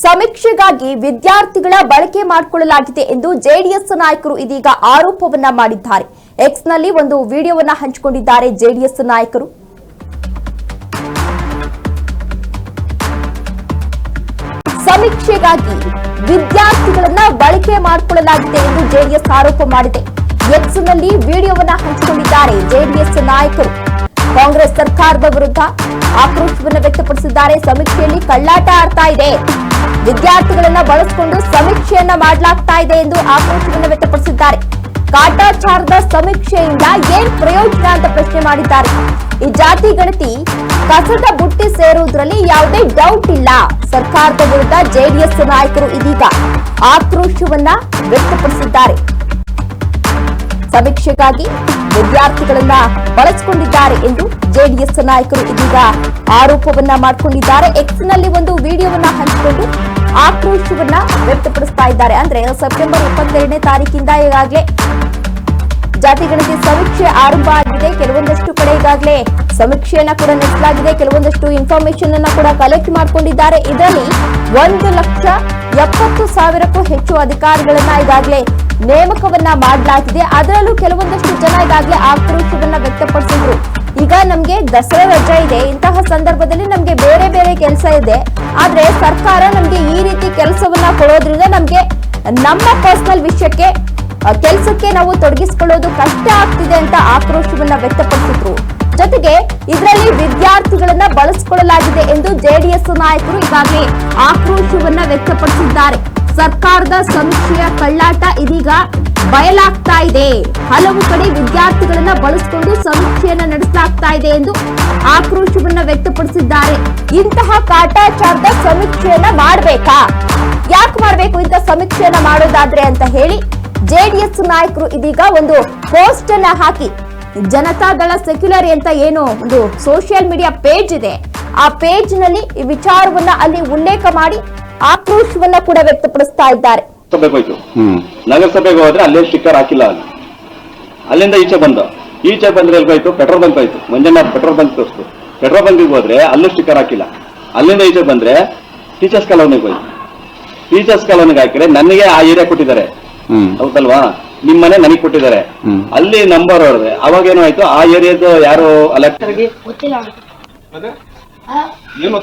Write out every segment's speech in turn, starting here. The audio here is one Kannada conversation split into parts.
ಸಮೀಕ್ಷೆಗಾಗಿ ವಿದ್ಯಾರ್ಥಿಗಳ ಬಳಕೆ ಮಾಡಿಕೊಳ್ಳಲಾಗಿದೆ ಎಂದು ಜೆಡಿಎಸ್ ನಾಯಕರು ಇದೀಗ ಆರೋಪವನ್ನ ಮಾಡಿದ್ದಾರೆ. ಎಕ್ಸ್ನಲ್ಲಿ ಒಂದು ವಿಡಿಯೋವನ್ನ ಹಂಚಿಕೊಂಡಿದ್ದಾರೆ ಜೆಡಿಎಸ್ ನಾಯಕರು. ಸಮೀಕ್ಷೆಗಾಗಿ ವಿದ್ಯಾರ್ಥಿಗಳನ್ನ ಬಳಕೆ ಮಾಡಿಕೊಳ್ಳಲಾಗಿದೆ ಎಂದು ಜೆಡಿಎಸ್ ಆರೋಪ ಮಾಡಿದೆ. ಎಕ್ಸ್ನಲ್ಲಿ ವಿಡಿಯೋವನ್ನ ಹಂಚಿಕೊಂಡಿದ್ದಾರೆ ಜೆಡಿಎಸ್ ನಾಯಕರು. ಕಾಂಗ್ರೆಸ್ ಸರ್ಕಾರದ ವಿರುದ್ಧ ಆಕ್ರೋಶವನ್ನು ವ್ಯಕ್ತಪಡಿಸಿದ್ದಾರೆ. ಸಮೀಕ್ಷೆಯಲ್ಲಿ ಕಳ್ಳಾಟ ಆಡ್ತಾ ಇದೆ. ವಿದ್ಯಾರ್ಥಿಗಳನ್ನ ಬಳಸಿಕೊಂಡು ಸಮೀಕ್ಷೆಯನ್ನ ಮಾಡಲಾಗ್ತಾ ಇದೆ ಎಂದು ಆಕ್ರೋಶವನ್ನು ವ್ಯಕ್ತಪಡಿಸಿದ್ದಾರೆ. ಕಾಟಾಚಾರದ ಸಮೀಕ್ಷೆಯಿಂದ ಏನ್ ಪ್ರಯೋಜನ ಅಂತ ಪ್ರಶ್ನೆ ಮಾಡಿದ್ದಾರೆ. ಈ ಜಾತಿ ಗಣತಿ ಕಸದ ಬುಟ್ಟಿ ಸೇರುವುದರಲ್ಲಿ ಯಾವುದೇ ಡೌಟ್ ಇಲ್ಲ. ಸರ್ಕಾರದ ವಿರುದ್ಧ ಜೆಡಿಎಸ್ ನಾಯಕರು ಇದೀಗ ಆಕ್ರೋಶವನ್ನ ವ್ಯಕ್ತಪಡಿಸಿದ್ದಾರೆ. ಸಮೀಕ್ಷೆಗಾಗಿ ವಿದ್ಯಾರ್ಥಿಗಳನ್ನ ಬಳಸಿಕೊಂಡಿದ್ದಾರೆ ಎಂದು ಜೆಡಿಎಸ್ ನಾಯಕರು ಇದೀಗ ಆರೋಪವನ್ನ ಮಾಡಿಕೊಂಡಿದ್ದಾರೆ. ಎಕ್ಸ್ನಲ್ಲಿ ಒಂದು ವಿಡಿಯೋವನ್ನ ಹಂಚಿಕೊಂಡು ಆಕ್ರೋಶವನ್ನ ವ್ಯಕ್ತಪಡಿಸ್ತಾ ಇದ್ದಾರೆ. ಅಂದ್ರೆ ಸೆಪ್ಟೆಂಬರ್ ಇಪ್ಪತ್ತೆರಡನೇ ತಾರೀಕಿಂದ ಈಗಾಗಲೇ ಜಾತಿ ಗಣತಿ ಸಮೀಕ್ಷೆ ಆರಂಭ ಆಗಿದೆ. ಕೆಲವೊಂದಷ್ಟು ಕಡೆ ಈಗಾಗಲೇ ಸಮೀಕ್ಷೆಯನ್ನ ಕೂಡ ನಡೆಸಲಾಗಿದೆ. ಕೆಲವೊಂದಷ್ಟು ಇನ್ಫಾರ್ಮೇಶನ್ ಅನ್ನ ಕೂಡ ಕಲೆಕ್ಟ್ ಮಾಡಿಕೊಂಡಿದ್ದಾರೆ. ಇದರಲ್ಲಿ ಒಂದು ಲಕ್ಷ ಎಪ್ಪತ್ತು ಸಾವಿರಕ್ಕೂ ಹೆಚ್ಚು ಅಧಿಕಾರಿಗಳನ್ನ ಈಗಾಗಲೇ ನೇಮಕವನ್ನ ಮಾಡಲಾಗಿದೆ ಅದರಲ್ಲೂ ಕೆಲವೊಂದಷ್ಟು ಜನ ಈಗಾಗಲೇ ಆಕ್ರೋಶವನ್ನ ವ್ಯಕ್ತಪಡಿಸಿದ್ರು. ಈಗ ನಮ್ಗೆ ದಸರಾ ರಜೆ ಇದೆ. ಇಂತಹ ಸಂದರ್ಭದಲ್ಲಿ ನಮ್ಗೆ ಬೇರೆ ಬೇರೆ ಕೆಲಸ ಇದೆ. ಆದ್ರೆ ಸರ್ಕಾರ ನಮ್ಗೆ ಈ ರೀತಿ ಕೆಲಸವನ್ನ ಕೊಡೋದ್ರಿಂದ ನಮ್ಗೆ ನಮ್ಮ ಪರ್ಸನಲ್ ವಿಷಯಕ್ಕೆ ಕೆಲಸಕ್ಕೆ ನಾವು ತೊಡಗಿಸಿಕೊಳ್ಳೋದು ಕಷ್ಟ ಆಗ್ತಿದೆ ಅಂತ ಆಕ್ರೋಶವನ್ನ ವ್ಯಕ್ತಪಡಿಸಿದ್ರು. ವಿದ್ಯಾರ್ಥಿಗಳನ್ನ ಬಳಸಿಕೊಳ್ಳಲಾಗಿದೆ ಎಂದು ಜೆಡಿಎಸ್ ನಾಯಕರು ಈಗಾಗಲೇ ಆಕ್ರೋಶವನ್ನ ವ್ಯಕ್ತಪಡಿಸಿದ್ದಾರೆ. ಸರ್ಕಾರದ ಸಮೀಕ್ಷೆಯ ಕಳ್ಳಾಟ ಇದೀಗ ಬಯಲಾಗ್ತಾ ಇದೆ. ಹಲವು ಕಡೆ ವಿದ್ಯಾರ್ಥಿಗಳನ್ನ ಬಳಸಿಕೊಂಡು ಸಮೀಕ್ಷೆಯನ್ನ ನಡೆಸಲಾಗ್ತಾ ಇದೆ ಎಂದು ಆಕ್ರೋಶವನ್ನ ವ್ಯಕ್ತಪಡಿಸಿದ್ದಾರೆ. ಇಂತಹ ಕಾಟಾಚಾರದ ಸಮೀಕ್ಷೆಯನ್ನ ಮಾಡಬೇಕಾ? ಯಾಕೆ ಮಾಡಬೇಕು ಇಂಥ ಸಮೀಕ್ಷೆಯನ್ನ ಮಾಡೋದಾದ್ರೆ ಅಂತ ಹೇಳಿ ಜೆಡಿಎಸ್ ನಾಯಕರು ಇದೀಗ ಒಂದು ಪೋಸ್ಟ್ ಅನ್ನ ಹಾಕಿ ಜನತಾದಳ ಸೆಕ್ಯುಲರ್ ಅಂತ ಏನು ಒಂದು ಸೋಷಿಯಲ್ ಮೀಡಿಯಾ ಪೇಜ್ ಇದೆ. ಆ ಪೇಜ್ನಲ್ಲಿ ಈ ವಿಚಾರವನ್ನ ಅಲ್ಲಿ ಉಲ್ಲೇಖ ಮಾಡಿ ಆಕ್ರೋಶವನ್ನ ಕೂಡ ವ್ಯಕ್ತಪಡಿಸ್ತಾ ಇದ್ದಾರೆ. ನಗರಸಭೆಗೆ ಹೋದ್ರೆ ಅಲ್ಲೇ ಸ್ಟಿಕ್ಕರ್ ಹಾಕಿಲ್ಲ ಅಲ್ಲಿ. ಅಲ್ಲಿಂದ ಈಚೆ ಬಂದ. ಈಚೆ ಬಂದ್ರೆ ಎಲ್ಗೋಯ್ತು ಪೆಟ್ರೋಲ್ ಬಂಕ್ ಆಯ್ತು ಮಂಜಣ್ಣ ಪೆಟ್ರೋಲ್ ಬಂಕ್ ತೋರಿಸ್ತು. ಪೆಟ್ರೋಲ್ ಬಂಕಿಗೆ ಹೋದ್ರೆ ಅಲ್ಲೂ ಸ್ಟಿಕ್ಕರ್ ಹಾಕಿಲ್ಲ. ಅಲ್ಲಿಂದ ಈಚೆ ಬಂದ್ರೆ ಟೀಚರ್ಸ್ ಕಾಲೋನಿಗೆ ಹೋಯ್ತು. ಟೀಚರ್ಸ್ ಕಾಲೋನಿಗೆ ಹಾಕಿದ್ರೆ ನನಗೆ ಆ ಏರಿಯಾ ಕೊಟ್ಟಿದ್ದಾರೆ. ಹ್ಮ್. ಹೌದಲ್ವಾ? ನಿಮ್ ಮನೆ ನನಗೆ ಕೊಟ್ಟಿದ್ದಾರೆ ಅಲ್ಲಿ ನಂಬರ್ ಹೊಡೆದೆ ಅವಾಗ ಏನೋ ಆಯ್ತು? ಆ ಏರಿಯಾದ ಯಾರು ಅಲೆಕ್ಟ್ ಗೊತ್ತಿಲ್ಲ ಏನ್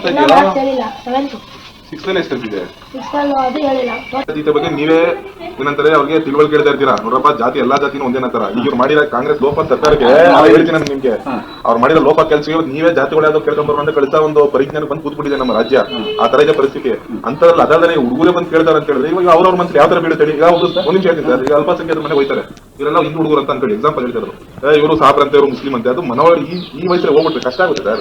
ಸಿಕ್ಸ್ ಅದು ಹೇಳಿಲ್ಲ. ಬಗ್ಗೆ ನೀವೇ ಏನಂತಾರೆ ಅವ್ರಿಗೆ ತಿಳುವಳಿಕೆ ಹೇಳ್ತಾ ಇರ್ತೀರಾ? ನೋಡ್ರಪ್ಪ ಜಾತಿ ಎಲ್ಲಾ ಜಾತಿನೂ ಒಂದೇನಂತಾರ ಈಗ ಇವ್ರು ಮಾಡಿರೋ ಕಾಂಗ್ರೆಸ್ ಲೋಪ ಸರ್ಕಾರಕ್ಕೆ ನಾವು ಹೇಳ್ತೀನಿ ನಾನು ನಿಮ್ಗೆ. ಅವ್ರು ಮಾಡಿರೋ ಲೋಪ ಕೆಲಸ ನೀವೇ ಜಾತಿಗಳು ಯಾವ್ದೋ ಕೇಳ್ಕೊಂಡ್ಬರೋ ಅಂತ ಕಳಿಸ ಒಂದು ಪರಿಜ್ಞಾನ ಬಂದು ಕೂತ್ಬಿಟ್ಟಿದೆ ನಮ್ಮ ರಾಜ್ಯ. ಆ ತರ ಇದೆ ಪರಿಸ್ಥಿತಿ. ಅಂತದ್ರಲ್ಲಿ ಅದಾದ್ರೆ ಹುಡುಗರೇ ಬಂದು ಕೇಳ್ತಾರೆ ಅಂತ ಹೇಳಿದ್ರೆ ಇವಾಗ ಅವ್ರವ್ರ ಮನಸ್ಸಲ್ಲಿ ಯಾವ ತರ ಬೀಳುತ್ತೆ ಈಗ ಒಂದು ಒಂದ್ ನಿಮಿಷ ಹೇಳ್ತೀನಿ ಸರ್. ಈಗ ಅಲ್ಪಸಂಖ್ಯಾತ ಮನೆ ಹೋಯ್ತಾರೆ ಇವರೆಲ್ಲ ಹಿಂದೂ ಹುಡುಗರು ಅಂತ ಅನ್ಕೊಳ್ಳಿ ಎಕ್ಸಾಂಪಲ್ ಹೇಳ್ತಾರೆ ಇವರು ಸಾಬ್ರ ಅಂತ ಇವರು ಮುಸ್ಲಿಂ ಅಂತ. ಅದು ಮನವರ್ ಈ ಈ ವಯಸ್ಸಲ್ಲಿ ಹೋಗ್ಬಿಟ್ರೆ ಕಷ್ಟ ಆಗುತ್ತೆ ಸರ್.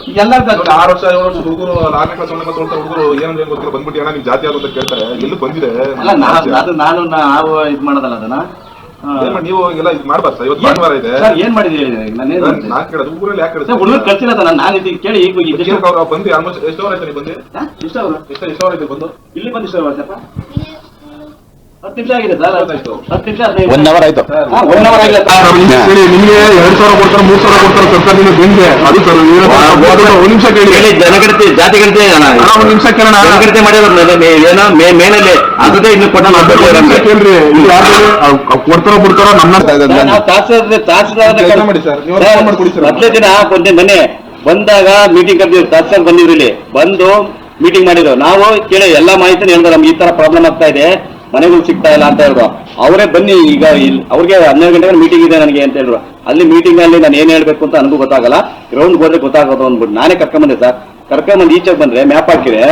ನೋಡಿ, ಆರು ವರ್ಷ ಏಳು ವರ್ಷ ಹುಡುಗರು ಆರನೇ ಕ್ಲಾಸ್ ಒಂದನೇ ಕ್ಲಾಸ್ ಹುಡುಗರು ಏನಂದ್ರೆ ಏನ್ ಗೊತ್ತಿಲ್ಲ. ಬಂದ್ಬಿಟ್ಟು ಏನೋ ನಿಮ್ ಜಾತಿ ಆಗುತ್ತೆ ಅಂತ ಕೇಳ್ತಾರೆ. ಎಲ್ಲಿ ಬಂದಿದೆ? ಅಲ್ಲ ನಾನು ಅದು ನಾನು ನಾವು ಇದು ಮಾಡೋದಲ್ಲ ಅದನ್ನ? ನೀವು ಎಲ್ಲ ಇದು ಮಾಡ್ಬಾರ್ದು ಸರ್. ಇವತ್ತು ಭಾನುವಾರ ಇದೆ. ಸರ್ ಏನ್ ಮಾಡಿದೀವಿ ನಾನು ಕೇಳೋದು ಊರಲ್ಲಿ ಯಾಕೆ ಸರ್, ಹುಡುಗರು ಕಳ್ಸಿಲ್ಲ ಸರ್ ನಾನು ಇದು ಕೇಳಿ ಈಗ ಅವ್ರು ಬಂದು ಆಲ್ಮೋಸ್ಟ್ ಎಷ್ಟು ಅವರ್ ಆಯ್ತು ನೀವು ಬಂದು ಹಾ? ಎಷ್ಟು ಅವ್ರು? ಎಷ್ಟು ಎಷ್ಟು ಅವರ್ ಆಯ್ತು ಬಂದು? ಇಲ್ಲಿ ಬಂದು ಎಷ್ಟು ಆಯ್ತಪ್ಪ ಹತ್ತು ನಿಮಿಷ ಆಗಿದೆ ಸರ್ ಹೌದಾಯ್ತು. ಹತ್ತು ನಿಮಿಷ ಹದಿನೈದು ಒನ್ ಅವರ್ ಆಯ್ತು. ಹಾ, ಒನ್ ಅವರ್ ಆಗಿಲ್ಲ ಸರ್. ಹೇಳಿ ನಿಮ್ಗೆ ಎರಡ್ ಸಾವಿರ ಕೊಡ್ತಾರೆ ಮೂರ್ ಸಾವಿರ ಕೊಡ್ತಾರೆ ಸರ್ಕಾರದಿಂದ ಬೆಂಗೆ ಅದು ಸರ್ ಒಂದ್ ನಿಮಿಷ ಕೇಳಿ. ಹೇಳಿ ಜನಗಣತಿ ಜಾತಿ ಗಣತಿ ಒಂದ್ ನಿಮಿಷ ಕೇಳೋಣ. ಜನಗಣತಿ ಮಾಡಿರೋದು ಏನೋ ಮೇ ಮೇನಲ್ಲಿ ಅದೇ ಇನ್ನು ಕೊಟ್ಟ ಕೇಳ್ರಿ. ಕೊಡ್ತಾರೋ ಬಿಡ್ತಾರೋ ನಮ್ಮ ದಿನ ಬಂದೆ ಮನೆ. ಬಂದಾಗ ಮೀಟಿಂಗ್ ಕರೆದಿದ್ರು. ತಹಸೀಲ್ದಾರ್ ಬಂದಿದ್ರು ಇಲ್ಲಿ. ಬಂದು ಮೀಟಿಂಗ್ ಮಾಡಿದ್ರು. ನಾವು ಕೇಳಿ ಎಲ್ಲಾ ಮಾಹಿತಿ ಹೇಳಿದ್ರು ನಮ್ಗೆ ಈ ತರ ಪ್ರಾಬ್ಲಮ್ ಆಗ್ತಾ ಇದೆ. ಮನೆಗಳು ಸಿಗ್ತಾ ಇಲ್ಲ ಅಂತ ಹೇಳಿದ್ರು ಅವರೇ ಬನ್ನಿ ಈಗ ಇಲ್ಲಿ ಅವ್ರಿಗೆ ಹನ್ನೆರಡು ಗಂಟೆಗೆ ಮೀಟಿಂಗ್ ಇದೆ ನನಗೆ ಅಂತ ಹೇಳಿದ್ರು ಅಲ್ಲಿ ಮೀಟಿಂಗ್ ಅಲ್ಲಿ ನಾನು ಏನ್ ಹೇಳ್ಬೇಕು ಅಂತ ನನಗೂ ಗೊತ್ತಾಗಲ್ಲ. ಗ್ರೌಂಡ್ ಹೋದ್ರೆ ಗೊತ್ತಾಗೋದು ಅಂದ್ಬಿಟ್ಟು ನಾನೇ ಕರ್ಕೊಂಬಂದೆ ಸರ್. ಕರ್ಕೊಂಬಂದು ಈಚೆಗೆ ಬಂದ್ರೆ ಮ್ಯಾಪ್ ಹಾಕಿದ್ರೆ